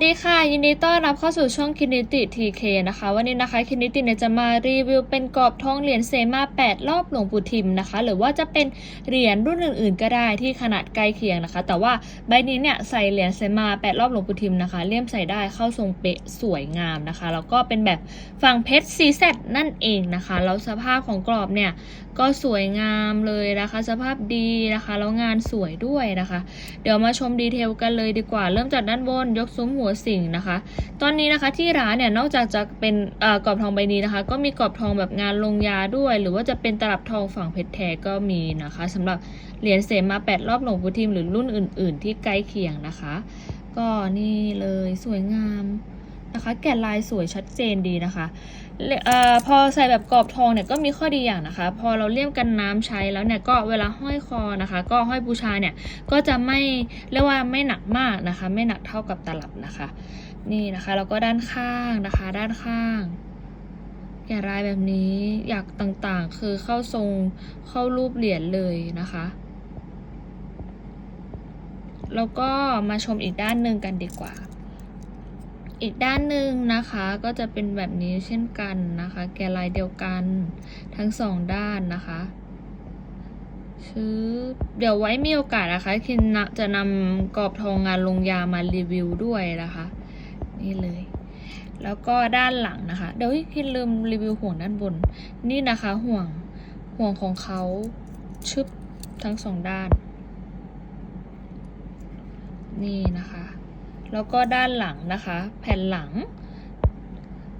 สวัสดีค่ะ ยินดีต้อนรับเข้าสู่ช่องคินิติทีเคนะคะ วันนี้นะคะคินิติเนี่ยจะมารีวิวเป็นกรอบทองเหรียญเซมา8 รอบหลวงปู่ทิมนะคะ หรือว่าจะเป็นเหรียญรุ่นอื่นๆ ก็ได้ที่ขนาดใกล้เคียงนะคะ แต่ว่าใบนี้เนี่ยใส่เหรียญเซมา8 รอบหลวงปู่ทิมนะคะ เลี่ยมใส่ได้เข้าทรงเป๊ะสวยงามนะคะ แล้วก็เป็นแบบฝั่งเพชรซีเซนั่นเองนะคะ แล้วสภาพของกรอบเนี่ยก็สวยงามเลยนะคะ สภาพดีนะคะ แล้วงานสวยด้วยนะคะ เดี๋ยวมาชมดีเทลกันเลยดีกว่า เริ่มจากด้านบนยกซุ้มหัวสิงนะคะ ตอนนี้นะคะที่ร้านเนี่ยนอกจากจะเป็นกรอบทองใบนี้นะคะ ก็มีกรอบทองแบบงานลงยาด้วย หรือว่าจะเป็นตลับทองฝั่งเพชรแท้ก็มีนะคะสำหรับเหรียญเสมาแปดรอบหลวงปู่ทิมหรือรุ่นอื่น ๆ ที่ใกล้เคียงนะคะ ก็นี่เลยสวยงาม นะคะ แกะลายสวยชัดเจนดีนะคะออพอใส่แบบกรอบทองเนี่ยก็มีข้อดีอย่างนะคะ พอเราเลี่ยมกันน้ำใช้แล้วเนี่ยก็เวลาห้อยคอนะคะ ก็ห้อยบูชาเนี่ยก็จะไม่เรียกว่าไม่หนักมากนะคะ ไม่หนักเท่ากับตลับนะคะ นี่นะคะแล้วก็ด้านข้างนะคะ ด้านข้างแกะลายแบบนี้อยากต่างๆ คือเข้าทรงเข้ารูปเหรียญเลยนะคะแล้วก็มาชมอีกด้านหนึ่งกันดีกว่า อีกด้านหนึ่งนะคะก็จะเป็นแบบนี้เช่นกันนะคะ แกลายเดียวกันทั้งสองด้านนะคะชื้อเดี๋ยวไว้มีโอกาสนะคะคินนะจะนำกรอบทองงานลงยามารีวิวด้วยนะคะ นี่เลย แล้วก็ด้านหลังนะคะ เดี๋ยวคินลืมรีวิวห่วงด้านบน นี่นะคะห่วงห่วงของเขาชึบทั้งสองด้าน นี่นะคะ แล้วก็ด้านหลังนะคะ แผ่นหลัง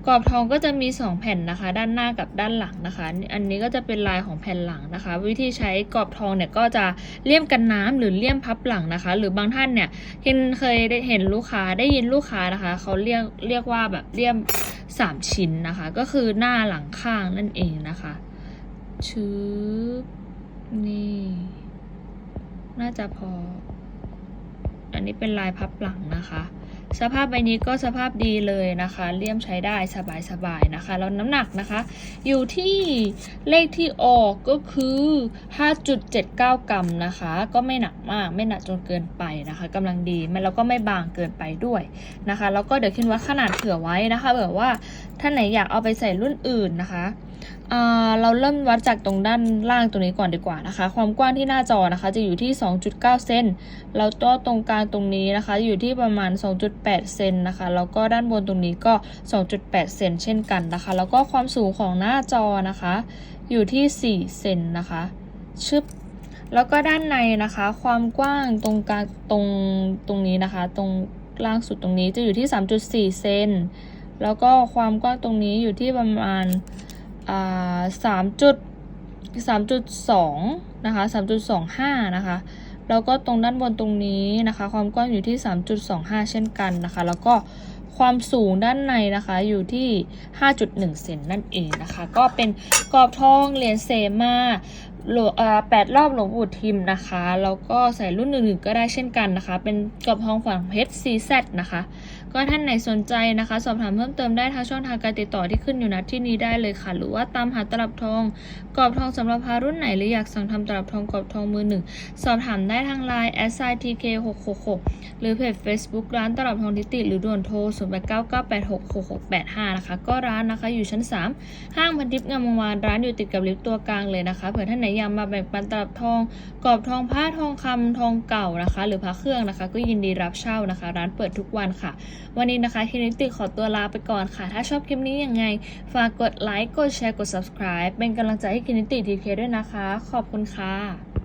กรอบทองก็จะมี 2 แผ่นนะคะ ด้านหน้ากับด้านหลังนะคะ อันนี้ก็จะเป็นลายของแผ่นหลังนะคะ วิธีใช้กรอบทองเนี่ยก็จะเลี่ยมกันน้ำหรือเลี่ยมพับหลังนะคะ หรือบางท่านเนี่ยเห็นเคยได้เห็นลูกค้าได้ยินลูกค้านะคะเขาเรียกเรียกว่าแบบเลี่ยม 3 ชิ้นนะคะ ก็คือหน้าหลังข้างนั่นเองนะคะชื้อนี่ น่าจะพอ นนี้เป็นลายพับหลังนะคะ สภาพใบนี้ก็สภาพดีเลยนะคะ เลี่ยมใช้ได้สบายๆนะคะ แล้วน้ำหนักนะคะ อยู่ที่เลขที่ออกก็คือ 5.79 กรัมนะคะ ก็ไม่หนักมาก ไม่หนักจนเกินไปนะคะกำลังดีมันแล้วก็ไม่บางเกินไปด้วยนะคะ แล้วก็เดี๋ยวคิดว่าขนาดเผื่อไว้นะคะแบบว่าท่านไหนอยากเอาไปใส่รุ่นอื่นนะคะ เราเริ่มวัดจากตรงด้านล่างตรงนี้ก่อนดีกว่านะคะ ความกว้างที่หน้าจอนะคะ จะอยู่ที่ 2.9 เซนแล้วก็ตรงกลางตรงนี้นะคะอยู่ที่ประมาณ 2.8 เซนนะคะ แล้วก็ด้านบนตรงนี้ก็ 2.8 เซนเช่นกันนะคะ แล้วก็ความสูงของหน้าจอนะคะ อยู่ที่ 4 เซนนะคะชึบแล้วก็ด้านในนะคะ ความกว้างตรงกลางตรงตรงนี้นะคะ ตรงล่างสุดตรงนี้จะอยู่ที่ 3.4 เซนแล้วก็ความกว้างตรงนี้อยู่ที่ประมาณ สามจุดสามจุดสองนะคะสามจุดสองห้านะคะแล้วก็ตรงด้านบนตรงนี้นะคะ ความกว้างอยู่ที่สามจุดสองห้าเช่นกันนะคะ แล้วก็ความสูงด้านในนะคะอยู่ที่ 5.1 เซนนั่นเองนะคะ ก็เป็นกรอบทองเหรียญเซมาหลวงแปดรอบหลวงปู่ทิมนะคะ แล้วก็ใส่รุ่นอื่นๆก็ได้เช่นกันนะคะ เป็นกรอบทองฝั่งเพชร CZ นะคะ ก็ท่านไหนสนใจนะคะ สอบถามเพิ่มเติมได้ทางช่องทางการติดต่อที่ขึ้นอยู่ณที่นี้ได้เลยค่ะ หรือว่าตามหาตลับทองกรอบทองสำหรับพารุ่นไหนหรืออยากสั่งทำตลับทองกรอบทองมือหนึ่งสอบถามได้ทางไลน์ s i t k 6 6 6หรือเพจ Facebook ร้านตลับทองทิติ หรือด่วนโทร0 8 9 9 8 6 6 6 8 5นะคะก็ร้านนะคะอยู่ชั้น3ห้างพันทิพย์งามวงวานร้านอยู่ติดกับลิฟต์ตัวกลางเลยนะคะเผื่อท่านไหนอยากมาแบ่งปันตลับทองกรอบทองผ้าทองคำทองเก่านะคะ หรือพระเครื่องนะคะ ก็ยินดีรับเช่านะคะ ร้านเปิดทุกวันค่ะวันนี้นะคะคลินิติขอตัวลาไปก่อนค่ะ ถ้าชอบคลิปนี้ยังไง ฝากกดไลค์ กดแชร์ กด subscribe เป็นกำลังใจให้คลินิติทีเคด้วยนะคะ ขอบคุณค่ะ